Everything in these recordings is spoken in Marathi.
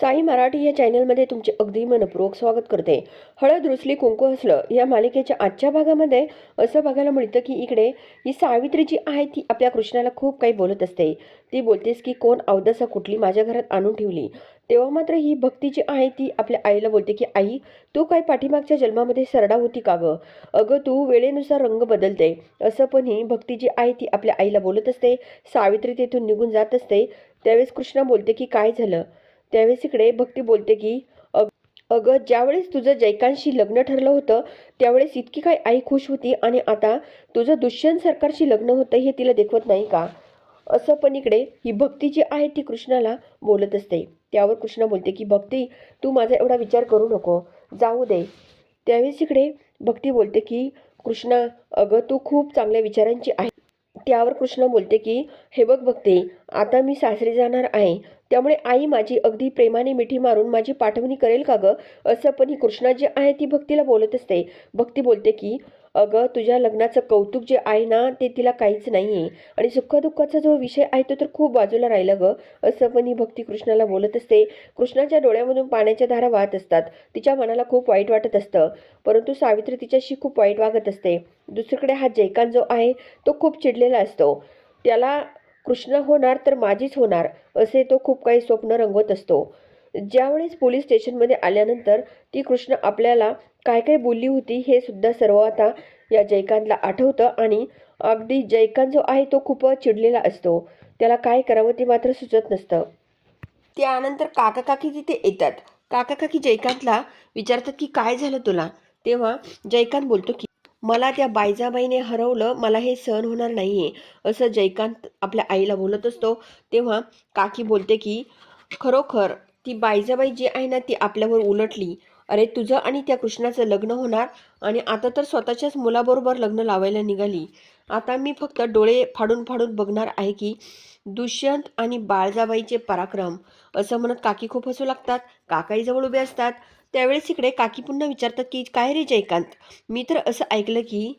साई मराठी या चॅनलमध्ये तुमचे अगदी मनपूर्वक स्वागत करते. हळद रुसली कुंकू हसलं या मालिकेच्या आजच्या भागामध्ये असं बघायला मिळतं की इकडे ही सावित्री जी आहे ती आपल्या कृष्णाला खूप काही बोलत असते. ती बोलतेस की कोण अवदसा कुठली माझ्या घरात आणून ठेवली? तेव्हा मात्र ही भक्ती जी आहे ती आपल्या आईला बोलते की आई तू काय पाठीमागच्या जन्मामध्ये सरडा होती का गं? अगं तू वेळेनुसार रंग बदलते. असं पण ही भक्ती जी आहे ती आपल्या आईला बोलत असते. सावित्री तेथून निघून जात असते. त्यावेळेस कृष्णा बोलते की काय झालं? त्यावेळेस इकडे भक्ती बोलते की अग अगं ज्यावेळेस तुझं जयकांतशी लग्न ठरलं होतं त्यावेळेस इतकी काय आई खुश होती आणि आता तुझं दुष्यंत सरकारशी लग्न होतं हे तिला देखवत नाही का? असं पण इकडे ही भक्ती जी आहे ती कृष्णाला बोलत असते. त्यावर कृष्णा बोलते की भक्ती तू माझा एवढा विचार करू नको. जाऊ दे. त्यावेळेस इकडे भक्ती बोलते की कृष्णा अगं तू खूप चांगल्या विचारांची आहे. त्यावर कृष्ण बोलते की हे बघ भक्ते आता मी सासरी जाणार आहे. त्यामुळे आई माझी अगदी प्रेमाने मिठी मारून माझी पाठवणी करेल का गं? असं पण ही कृष्णा जी आहे ती भक्तीला बोलत असते. भक्ती बोलते की अगं तुझ्या लग्नाचं कौतुक जे आहे ना ते तिला काहीच नाही आहे आणि सुखदुःखाचा जो विषय आहे तो तर खूप बाजूला राहिला गं. असं पण ही भक्ती कृष्णाला बोलत असते. कृष्णाच्या डोळ्यामधून पाण्याच्या धारा वाहत असतात. तिच्या मनाला खूप वाईट वाटत असतं. परंतु सावित्री तिच्याशी खूप वाईट वागत असते. दुसरीकडे हा जयकांत जो आहे तो खूप चिडलेला असतो. त्याला कृष्ण होणार तर माझीच होणार असे तो खूप काही स्वप्न रंगवत असतो. ज्यावेळेस पोलीस स्टेशनमध्ये आल्यानंतर ती कृष्ण आपल्याला काय काय बोलली होती हे सुद्धा सर्व आता या जयकांतला आठवतं आणि अगदी जयकांत जो आहे तो खूप चिडलेला असतो. त्याला काय करावं ते मात्र सुचत नसतं. त्यानंतर काका काकी तिथे येतात. काका काकी जयकांतला विचारतात की काय झालं तुला? तेव्हा जयकांत बोलतो की मला त्या बायजाबाईने हरवलं मला हे सहन होणार नाही आहे असं जयकांत आपल्या आईला बोलत असतो. तेव्हा काकी बोलते की खरोखर ती बायजाबाई जी आहे ना ती आपल्यावर उलटली. अरे तुझं आणि त्या कृष्णाचं लग्न होणार आणि आता तर स्वतःच्याच मुलाबरोबर लग्न लावायला निघाली. आता मी फक्त डोळे फाडून फाडून बघणार आहे की दुष्यंत आणि बाळजाबाईचे पराक्रम असं म्हणत काकी खूप हसू लागतात. काकाईजवळ उभे असतात. त्यावेळेस इकडे काकी पुन्हा विचारतात की काय रे जयकांत? मी तर असं ऐकलं की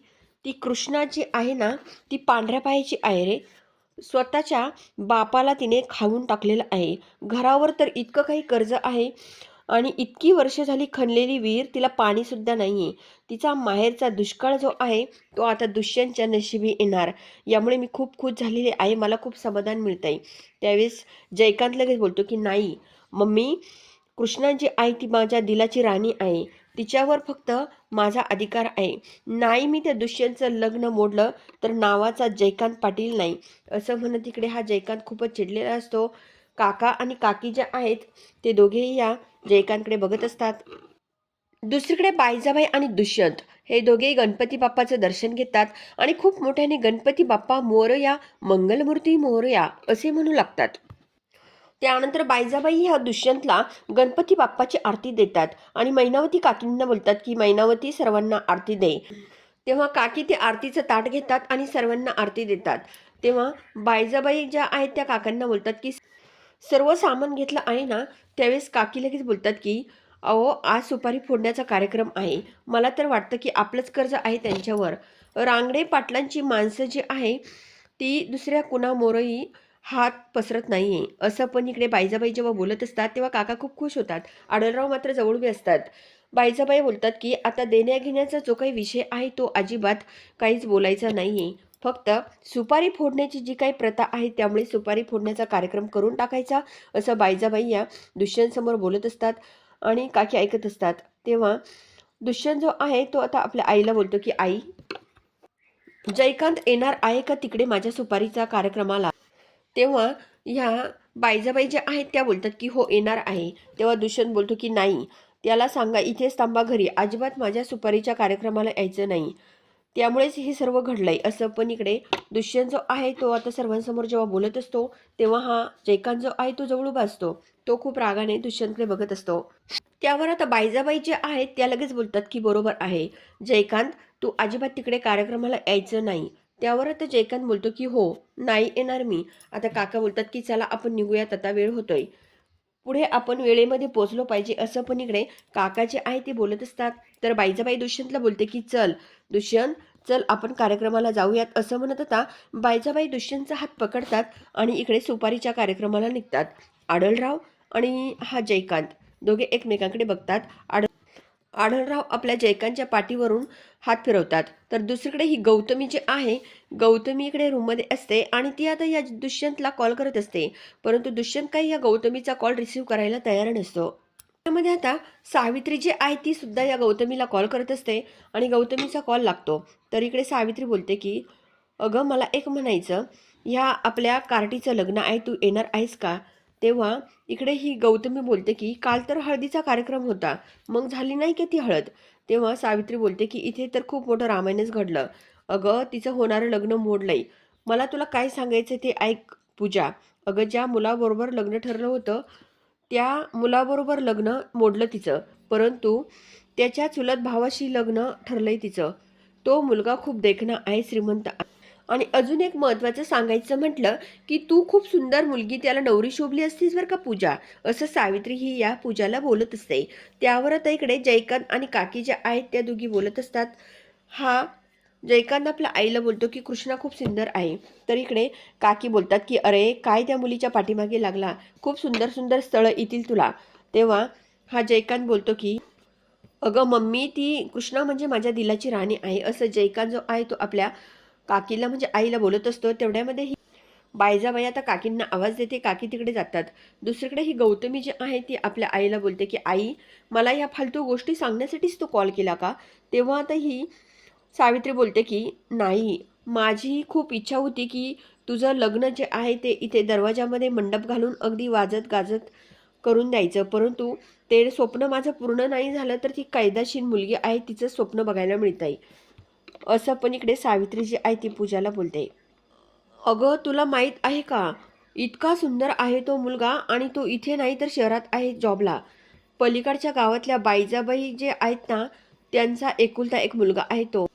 ती कृष्णा जी आहे ना ती पांढऱ्या पायाची आहे रे. स्वतःच्या बापाला तिने खाऊन टाकलेलं आहे. घरावर तर इतकं काही कर्ज आहे आणि इतकी वर्ष झाली खणलेली विहीर तिला पाणीसुद्धा नाही आहे तिचा माहेरचा दुष्काळ जो आहे तो आता दुष्यंतच्या नशिबी येणार. यामुळे मी खूप खुश झालेली आहे. मला खूप समाधान मिळत आहे त्यावेळेस जयकांत लगेच बोलतो की नाही मम्मी कृष्णांची आई आहे ती माझ्या दिलाची राणी आहे. तिच्यावर फक्त माझा अधिकार आहे. नाही मी त्या दुष्यंतचं लग्न मोडलं तर नावाचा जयकांत पाटील नाही. असं म्हणत तिकडे हा जयकांत खूपच चिडलेला असतो. काका आणि काकी ज्या आहेत ते दोघेही या जयकांतकडे बघत असतात. दुसरीकडे बायजाबाई आणि दुष्यंत हे दोघेही गणपती बाप्पाचं दर्शन घेतात आणि खूप मोठ्याने गणपती बाप्पा मोरया मंगलमूर्ती मोरया असे म्हणू लागतात. त्यानंतर बायजाबाई ह्या दुष्यंतला गणपती बाप्पाची आरती देतात आणि मैनावती काकींना बोलतात की मैनावती सर्वांना आरती दे. तेव्हा काकी ते आरतीचं ताट घेतात आणि सर्वांना आरती देतात. तेव्हा बायजाबाई ज्या आहेत त्या काकांना बोलतात की सर्व सामान घेतलं आहे ना? त्यावेळेस काकी लगेच बोलतात की अहो आज सुपारी फोडण्याचा कार्यक्रम आहे. मला तर वाटतं की आपलंच कर्ज आहे त्यांच्यावर. रांगडे पाटलांची माणसं जी आहे ती दुसऱ्या कुणामोरही हात पसरत नाही आहे असं पण इकडे बायजाबाई जेव्हा बोलत असतात तेव्हा काका खूप खुश होतात. आढळराव मात्र जवळ उभे असतात. बायजाबाई बोलतात की आता देण्याघेण्याचा जो काही विषय आहे तो अजिबात काहीच बोलायचा नाही आहे फक्त सुपारी फोडण्याची जी काही प्रथा आहे त्यामुळे सुपारी फोडण्याचा कार्यक्रम करून टाकायचा असं बायजाबाई या दुष्यंतसमोर बोलत असतात आणि काकी ऐकत असतात. तेव्हा दुष्यंत जो आहे तो आता आपल्या आईला बोलतो की आई जयकांत येणार आहे का तिकडे माझ्या सुपारीचा कार्यक्रमाला? तेव्हा ह्या बायजाबाई ज्या आहेत त्या बोलतात की हो येणार आहे. तेव्हा दुष्यंत बोलतो की नाही. त्याला सांगा इथेच थांबा घरी. अजिबात माझ्या सुपारीच्या कार्यक्रमाला यायचं नाही. त्यामुळेच हे सर्व घडलंय. असं पण इकडे दुष्यंत जो आहे तो आता सर्वांसमोर जेव्हा बोलत असतो तेव्हा हा जयकांत जो आहे तो जवळ उभा असतो तो खूप रागाने दुष्यंतकडे बघत असतो. त्यावर आता बायजाबाई जे आहेत त्या लगेच बोलतात की बरोबर आहे. जयकांत तू अजिबात तिकडे कार्यक्रमाला यायचं नाही. त्यावर आता जयकांत बोलतो की हो नाही येणार मी. आता काका बोलतात की चला आपण निघूयात आता वेळ होतोय. पुढे आपण वेळेमध्ये पोचलो पाहिजे असं पण इकडे काका जे आहे ते बोलत असतात. तर बाईजाबाई दुष्यंतला बोलते की चल दुष्यंत चल आपण कार्यक्रमाला जाऊयात असं म्हणत होता. बाईजाबाई दुष्यंतचा हात पकडतात आणि इकडे सुपारीच्या कार्यक्रमाला निघतात. आडलराव आणि हा जयकांत दोघे एकमेकांकडे बघतात. आड आढळराव आपल्या जयकांच्या पाठीवरून हात फिरवतात. तर दुसरीकडे ही गौतमी जी आहे गौतमी इकडे रूममध्ये असते आणि ती आता या दुष्यंतला कॉल करत असते. परंतु दुष्यंत काही या गौतमीचा कॉल रिसीव्ह करायला तयार नसतो. त्यामध्ये आता सावित्री जी आहे ती सुद्धा या गौतमीला कॉल करत असते आणि गौतमीचा कॉल लागतो. तर इकडे सावित्री बोलते की अगं मला एक म्हणायचं. ह्या आपल्या कार्टीचं लग्न आहे तू येणार आहेस का? तेव्हा इकडे ही गौतमी बोलते की काल तर हळदीचा कार्यक्रम होता मग झाली नाही की ती हळद? तेव्हा सावित्री बोलते की इथे तर खूप मोठं रामायणच घडलं. अगं तिचं होणारं लग्न मोडलंय मला तुला काय सांगायचं ते ऐक पूजा. अगं ज्या मुलाबरोबर लग्न ठरलं होतं त्या मुलाबरोबर लग्न मोडलं तिचं. परंतु त्याच्या चुलत भावाशी लग्न ठरलंय तिचं. तो मुलगा खूप देखणा आहे श्रीमंत आहे. आणि अजून एक महत्त्वाचं सांगायचं म्हटलं की तू खूप सुंदर मुलगी त्याला नवरी शोभली असतीस बरं का पूजा? असं सावित्री ही या पूजाला बोलत असते. त्यावर आता इकडे जयकांत आणि काकी ज्या आहेत त्या दोघी बोलत असतात. हा जयकांत आपल्या आईला बोलतो की कृष्णा खूप सुंदर आहे. तर इकडे काकी बोलतात की अरे काय त्या मुलीच्या पाठीमागे लागला? खूप सुंदर सुंदर स्थळं येतील तुला. तेव्हा हा जयकांत बोलतो की अगं मम्मी ती कृष्णा म्हणजे माझ्या दिलाची राणी आहे. असं जयकांत जो आहे तो आपल्या काकीला म्हणजे आईला बोलत असतो तेवढ्यामध्ये ही बायजाबाई आता काकींना आवाज देते काकी तिकडे जातात. दुसरीकडे ही गौतमी जी आहे ती आपल्या आईला बोलते की आई मला ह्या फालतू गोष्टी सांगण्यासाठीच तो कॉल केला का? तेव्हा आता ही सावित्री बोलते की नाही माझी खूप इच्छा होती की तुझं लग्न जे आहे ते इथे दरवाजामध्ये मंडप घालून अगदी वाजत गाजत करून द्यायचं. परंतु ते स्वप्न माझं पूर्ण नाही झालं तर ती कायदाशीर मुलगी आहे तिचं स्वप्न बघायला मिळत आहे असं पण इकडे सावित्री जी आहे ती पूजाला बोलते. अगं तुला माहीत आहे का? इतका सुंदर आहे तो मुलगा आणि तो इथे नाही तर शहरात आहे जॉबला. पलीकडच्या गावातल्या बाईजाबाई जे आहेत ना त्यांचा एकुलता एक मुलगा आहे तो.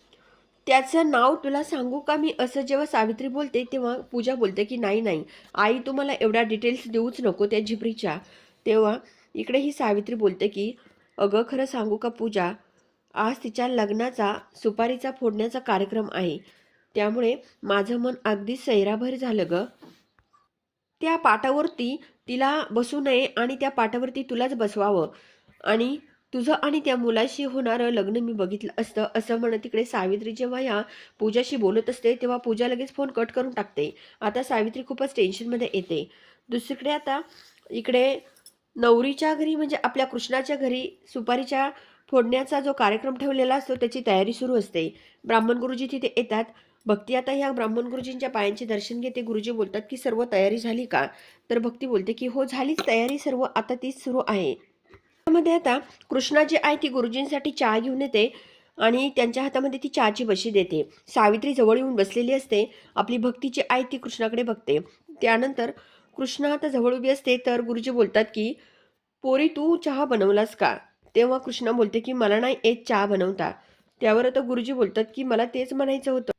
त्याचं नाव तुला सांगू का मी? असं जेव्हा सावित्री बोलते तेव्हा पूजा बोलते की नाही नाही आई तुम्हाला एवढ्या डिटेल्स देऊच नको त्या झिपरीच्या. तेव्हा इकडे ही सावित्री बोलते की अगं खरं सांगू का पूजा? आज तिच्या लग्नाचा सुपारीचा फोडण्याचा कार्यक्रम आहे. त्यामुळे माझं मन अगदी सैराभर झालं ग. त्या पाटावरती तिला बसू नये आणि त्या पाटावरती तुलाच बसवावं. आणि तुझं आणि त्या मुलाशी होणारं लग्न मी बघितलं असतं असं म्हणत तिकडे सावित्री जेव्हा ह्या पूजाशी बोलत असते तेव्हा पूजा लगेच फोन कट करून टाकते. आता सावित्री खूपच टेन्शनमध्ये येते. दुसरीकडे आता इकडे नवरीच्या घरी म्हणजे आपल्या कृष्णाच्या घरी सुपारीच्या फोडण्याचा जो कार्यक्रम ठेवलेला असतो त्याची तयारी सुरू असते. ब्राह्मण गुरुजी तिथे येतात. भक्ती आता ह्या ब्राह्मण गुरुजींच्या पायांचे दर्शन घेते. गुरुजी बोलतात की सर्व तयारी झाली का? तर भक्ती बोलते की हो झालीच तयारी. सर्व आता तीच सुरू आहे. त्यामध्ये आता कृष्णा जी आहे ती गुरुजींसाठी चहा घेऊन येते आणि त्यांच्या हातामध्ये ती चहाची बशी देते. सावित्री जवळ येऊन बसलेली असते. आपली भक्ती जी आहे ती कृष्णाकडे बघते. त्यानंतर कृष्णा आता जवळ उभी असते. तर गुरुजी बोलतात की पोरी तू चहा बनवलास का? तेव्हा कृष्णा बोलते की मला नाही येत चहा बनवता. त्यावर आता गुरुजी बोलतात की मला तेच म्हणायचं होतं.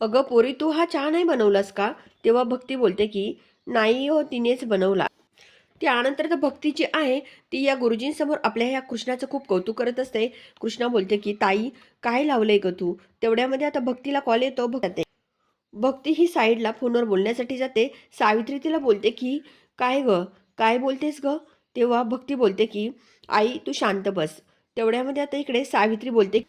अगं पोरी तू हा चहा नाही बनवलास का? तेव्हा भक्ती बोलते की नाही हो तिनेच बनवला. त्यानंतर तर भक्ती जी आहे ती या गुरुजींसमोर आपल्या ह्या कृष्णाचं खूप कौतुक करत असते. कृष्णा बोलते की ताई काय लावलंय ग तू? तेवढ्यामध्ये आता भक्तीला कॉल येतो भक्ती भक्ती ही साईडला फोनवर बोलण्यासाठी जाते. सावित्री तिला बोलते की काय ग? काय बोलतेस ग? तेव्हा भक्ती बोलते की आई तू शांत बस. तेवढ्यामध्ये आता इकडे सावित्री बोलते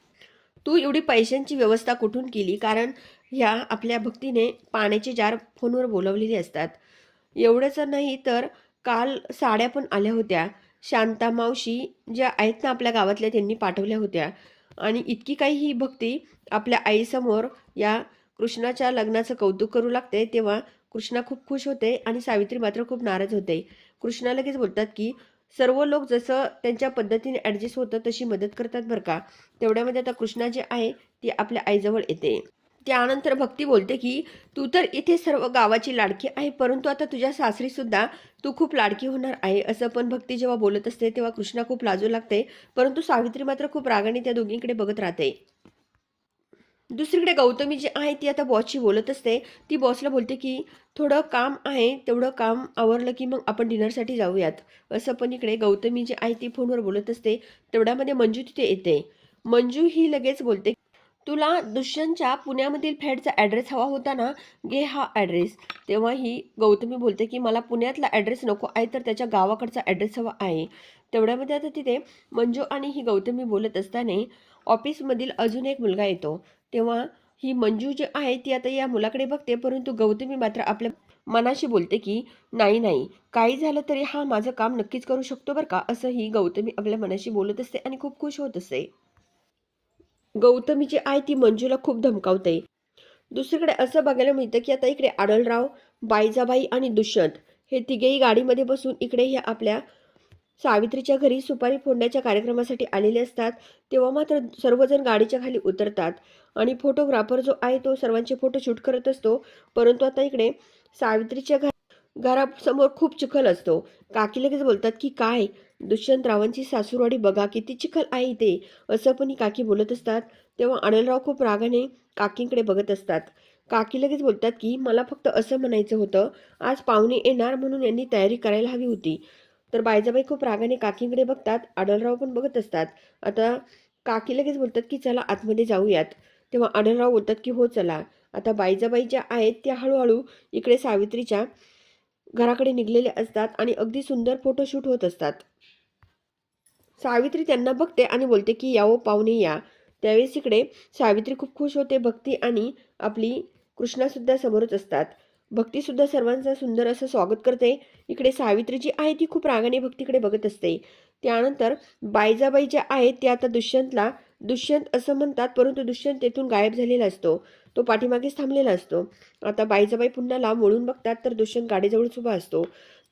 तू एवढी पैशांची व्यवस्था कुठून केली? कारण ह्या आपल्या भक्तीने पाण्याचे जार फोनवर बोलवलेले असतात. एवढंच नाही तर काल साड्या पण आल्या होत्या. शांता मावशी ज्या आहेत ना आपल्या गावातल्या त्यांनी पाठवल्या होत्या. आणि इतकी काही ही भक्ती आपल्या आईसमोर या कृष्णाच्या लग्नाचं कौतुक करू लागते तेव्हा कृष्णा खूप खुश होते आणि सावित्री मात्र खूप नाराज होते. कृष्णा लगेच बोलतात की सर्व लोक जसं त्यांच्या पद्धतीने ॲडजस्ट होतं तशी मदत करतात बरं का. तेवढ्यामध्ये आता कृष्णा जी आहे ती आपल्या आईजवळ येते. त्यानंतर भक्ती बोलते की तू तर इथे सर्व गावाची लाडकी आहे परंतु आता तुझ्या सासरीसुद्धा तू खूप लाडकी होणार आहे. असं पण भक्ती जेव्हा बोलत असते तेव्हा कृष्णा खूप लाजू लागते परंतु सावित्री मात्र खूप रागाने त्या दोघींकडे बघत राहते. दुसरीकडे गौतमी जी आहे ती आता बॉसशी बोलत असते. ती बॉसला बोलते की थोडं काम आहे तेवढं काम आवरलं की मग आपण डिनरसाठी जाऊयात. असं पण इकडे गौतमी जी आहे ती फोनवर बोलत असते. तेवढ्यामध्ये मंजू तिथे येते. मंजू ही लगेच बोलते तुला दुष्यंतच्या पुण्यामधील फ्लॅटचा ॲड्रेस हवा होता ना? घे हा ॲड्रेस तेव्हा ही गौतमी बोलते की मला पुण्यातला ॲड्रेस नको आहे तर त्याच्या गावाकडचा ॲड्रेस हवा आहे. तेवढ्यामध्ये आता तिथे मंजू आणि ही गौतमी बोलत असताना ऑफिसमधील अजून एक मुलगा येतो. तेव्हा ही मंजू जी आहे ती आता या मुलाकडे बघते परंतु गौतमी मात्र आपल्या मनाशी बोलते की नाही नाही काही झालं तरी हा माझं काम नक्कीच करू शकतो बरं का असं ही गौतमी आपल्या मनाशी बोलत असते आणि खूप खुश होत असते. गौतमीची आहे ती मंजूला खूप धमकावते. दुसरीकडे असं बघायला मिळतं की आता इकडे आडलराव बाईजाबाई आणि दुष्यंत हे तिघेही गाडीमध्ये बसून इकडे ह्या आपल्या सावित्रीच्या घरी सुपारी फोडण्याच्या कार्यक्रमासाठी आलेले असतात तेव्हा मात्र सर्वजण गाडीच्या खाली उतरतात. आणि फोटोग्राफर जो आहे तो सर्वांचे फोटो शूट करत असतो परंतु आता इकडे सावित्रीच्या घर घरासमोर खूप चिखल असतो. काकी लगेच बोलतात की काय? दुष्यंतरावांची सासूरवाडी बघा किती चिखल आहे इथे. असं पण ही काकी बोलत असतात. तेव्हा अनिलराव खूप रागाने काकींकडे बघत असतात. काकी लगेच बोलतात की मला फक्त असं म्हणायचं होतं आज पाहुणे येणार म्हणून यांनी तयारी करायला हवी होती. तर बायजाबाई खूप रागाने काकींकडे बघतात आडलराव पण बघत असतात. आता काकी लगेच बोलतात की चला आतमध्ये जाऊयात. तेव्हा आडलराव बोलतात की हो चला. आता बाईजाबाई ज्या आहेत त्या हळूहळू इकडे सावित्रीच्या घराकडे निघलेले असतात आणि अगदी सुंदर फोटोशूट होत असतात. सावित्री त्यांना बघते आणि बोलते की यावो पाहुणे या. त्यावेळेस इकडे सावित्री खूप खुश होते भक्ती आणि आपली कृष्णासुद्धा समोरच असतात. भक्तीसुद्धा सर्वांचं सुंदर असं स्वागत करते. इकडे सावित्री जी आहे ती खूप रागाने भक्तीकडे बघत असते. त्यानंतर बायजाबाई ज्या आहेत त्या आता दुष्यंतला दुष्यंत असं म्हणतात परंतु दुष्यंत तेथून गायब झालेला असतो. तो पाठीमागेच थांबलेला असतो. आता बाईजाबाई पुन्हा लांब वळून बघतात तर दुष्यंत गाडीजवळच उभा असतो.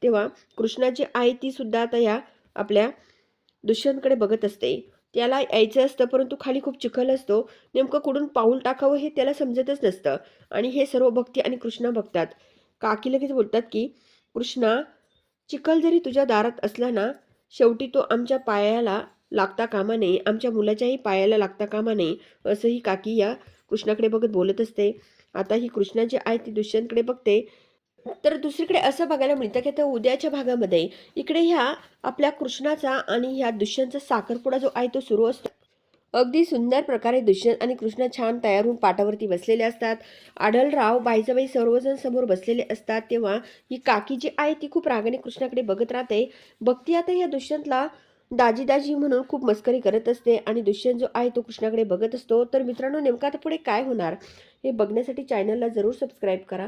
तेव्हा कृष्णाची आई ती सुद्धा आता या आपल्या दुष्यंतकडे बघत असते. त्याला यायचं असतं परंतु खाली खूप चिखल असतो. नेमकं कुठून पाऊल टाकावं हे त्याला समजतच नसतं. आणि हे सर्व भक्ती आणि कृष्णा बघतात. काकी लगेच बोलतात की कृष्णा चिखल जरी तुझ्या दारात असला ना शेवटी तो आमच्या पायाला लागता कामा नये. आमच्या मुलाच्याही पायाला लागता कामा नये. असंही काकी या कृष्णाकडे बघत बोलत असते. आता ही कृष्णाची आई ती दुष्यंतकडे बघते. तर दुसरीकडे असं बघायला मिळतं की आता उद्याच्या भागामध्ये इकडे ह्या आपल्या कृष्णाचा आणि ह्या दुष्यंतचा साखरपुडा जो आहे तो सुरू असतो. अगदी सुंदर प्रकारे दुष्यंत आणि कृष्ण छान तयार होऊन पाटावरती बसलेले असतात. आढळराव बाईजाबाई सर्वजण समोर बसलेले असतात तेव्हा ही काकी जी आहे ती खूप रागाने कृष्णाकडे बघत राहते. बघती आता या दुष्यंतला दाजी दाजी म्हणून खूप मस्करी करत असते आणि दुष्यंत जो आहे तो कृष्णाकडे बघत असतो. तर मित्रांनो नेमका आता पुढे काय होणार हे बघण्यासाठी चॅनलला जरूर सबस्क्राईब करा.